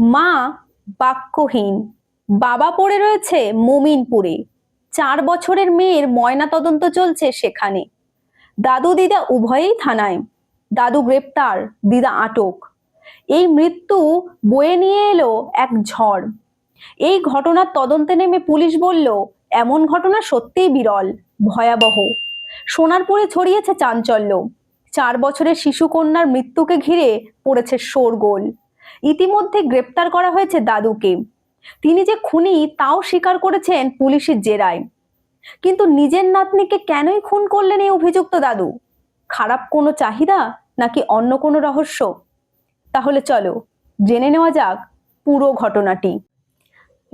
মা বাক্যহীন। বাবা পড়ে রয়েছে মুমিনপুরে। চার বছরের মেয়ের ময়না তদন্ত চলছে সেখানে। দাদু দিদা উভয়েই থানায়। দাদু গ্রেপ্তার, দিদা আটক। এই মৃত্যু বয়ে নিয়ে এলো এক ঝড়। এই ঘটনার তদন্তে নেমে পুলিশ বলল, এমন ঘটনা সত্যিই বিরল, ভয়াবহ। সোনারপুরে ছড়িয়েছে চাঞ্চল্য। চার বছরের শিশু কন্যার মৃত্যুকে ঘিরে পড়েছে শোরগোল। ইতিমধ্যে গ্রেপ্তার করা হয়েছে দাদুকে। তিনি যে খুনি তাও স্বীকার করেছেন পুলিশের জেরায়। কিন্তু নিজের নাতনিকে কেনই খুন করলেন এই অভিযুক্ত দাদু? খারাপ কোনো চাহিদা নাকি অন্য কোনো রহস্য? তাহলে চলো, জেনে নেওয়া যাক পুরো ঘটনাটি।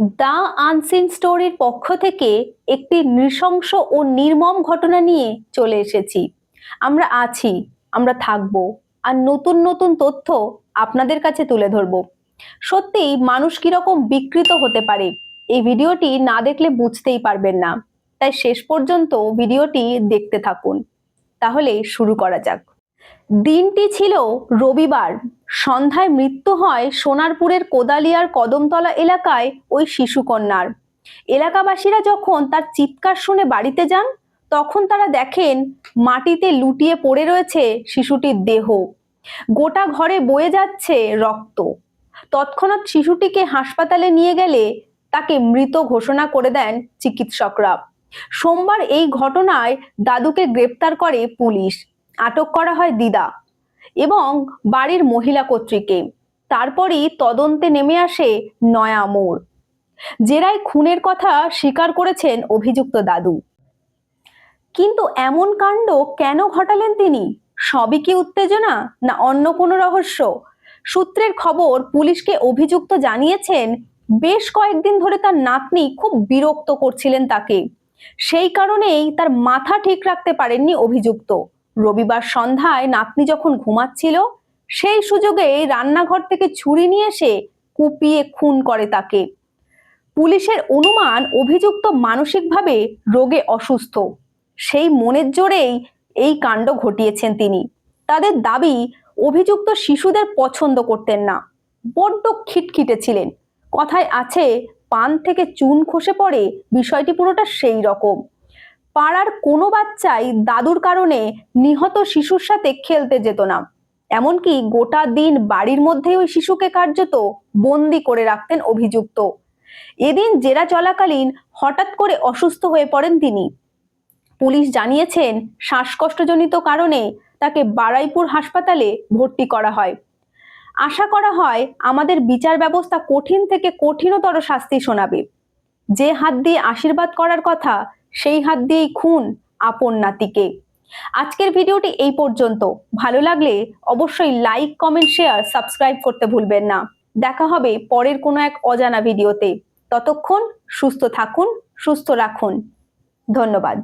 দ্য আনসিন স্টোরির পক্ষ থেকে একটি নৃশংস ও নির্মম ঘটনা নিয়ে চলে এসেছি। আমরা আছি, আমরা থাকব। আর নতুন নতুন তথ্য আপনাদের কাছে তুলে ধরবো। সত্যিই মানুষ কীরকম বিকৃত হতে পারে, এই ভিডিওটি না দেখলে বুঝতেই পারবেন না। তাই শেষ পর্যন্ত ভিডিওটি দেখতে থাকুন। তাহলে শুরু করা যাক। দিনটি ছিল রবিবার। সন্ধ্যায় মৃত্যু হয় সোনারপুরের কোদালিয়ার কদমতলা এলাকায় ওই শিশুকন্যার। এলাকাবাসীরা যখন তার চিৎকার শুনে বাড়িতে যান, তখন তারা দেখেন মাটিতে লুটিয়ে পড়ে রয়েছে শিশুটির দেহ। গোটা ঘরে বয়ে যাচ্ছে রক্ত। তৎক্ষণাৎ শিশুটিকে হাসপাতালে নিয়ে গেলে তাকে মৃত ঘোষণা করে দেন চিকিৎসকরা। সোমবার এই ঘটনায় দাদুকে গ্রেপ্তার করে পুলিশ। আটক করা হয় দিদা এবং বাড়ির মহিলা কর্তৃকে তারপরই তদন্তে নেমে আসে নয়া মোড়। জেরায় খুনের কথা স্বীকার করেছেন অভিযুক্ত দাদু। কিন্তু এমন কাণ্ড কেন ঘটালেন তিনি? সবই কি উত্তেজনা না অন্য কোনো রহস্য? সূত্রের খবর, পুলিশকে অভিযুক্ত জানিয়েছেন, বেশ কয়েকদিন ধরে তার নাতনি খুব বিরক্ত করছিলেন তাকে। সেই কারণেই তার মাথা ঠিক রাখতে পারেননি অভিযুক্ত। রবিবার সন্ধ্যায় নাতনি যখন ঘুমাচ্ছিল, সেই সুযোগে রান্নাঘর থেকে ছুরি নিয়ে এসে কুপিয়ে খুন করে তাকে। পুলিশের অনুমান, অভিযুক্ত মানসিকভাবে রোগে অসুস্থ। সেই মনের জোরেই এই কাণ্ড ঘটিয়েছেন তিনি। তাদের দাবি, অভিযুক্ত শিশুদের পছন্দ করতেন না। বড্ড খিটখিটে ছিলেন। কথায় আছে, পান থেকে চুন খসে পড়ে, বিষয়টি পুরোটা সেই রকম। পাড়ার কোনো বাচ্চাই দাদুর কারণে নিহত শিশুর সাথে খেলতে যেত না। এমনকি গোটা দিন বাড়ির মধ্যে ওই শিশুকে কার্যত বন্দি করে রাখতেন অভিযুক্ত। এদিন জেরা চলাকালীন হঠাৎ করে অসুস্থ হয়ে পড়েন তিনি। পুলিশ জানিয়েছেন, শ্বাসকষ্টজনিত কারণে তাকে বারাইপুর হাসপাতালে ভর্তি করা হয়। আশা করা হয়, আমাদের বিচার ব্যবস্থা কঠিন থেকে কঠিনতর শাস্তি শোনাবে। যে হাত দিয়ে আশীর্বাদ করার কথা, সেই হাত দিয়েই খুন আপন নাতিকে। আজকের ভিডিওটি এই পর্যন্ত। ভালো লাগলে অবশ্যই লাইক, কমেন্ট, শেয়ার, সাবস্ক্রাইব করতে ভুলবেন না। দেখা হবে পরের কোনো এক অজানা ভিডিওতে। ততক্ষণ সুস্থ থাকুন, সুস্থ রাখুন। ধন্যবাদ।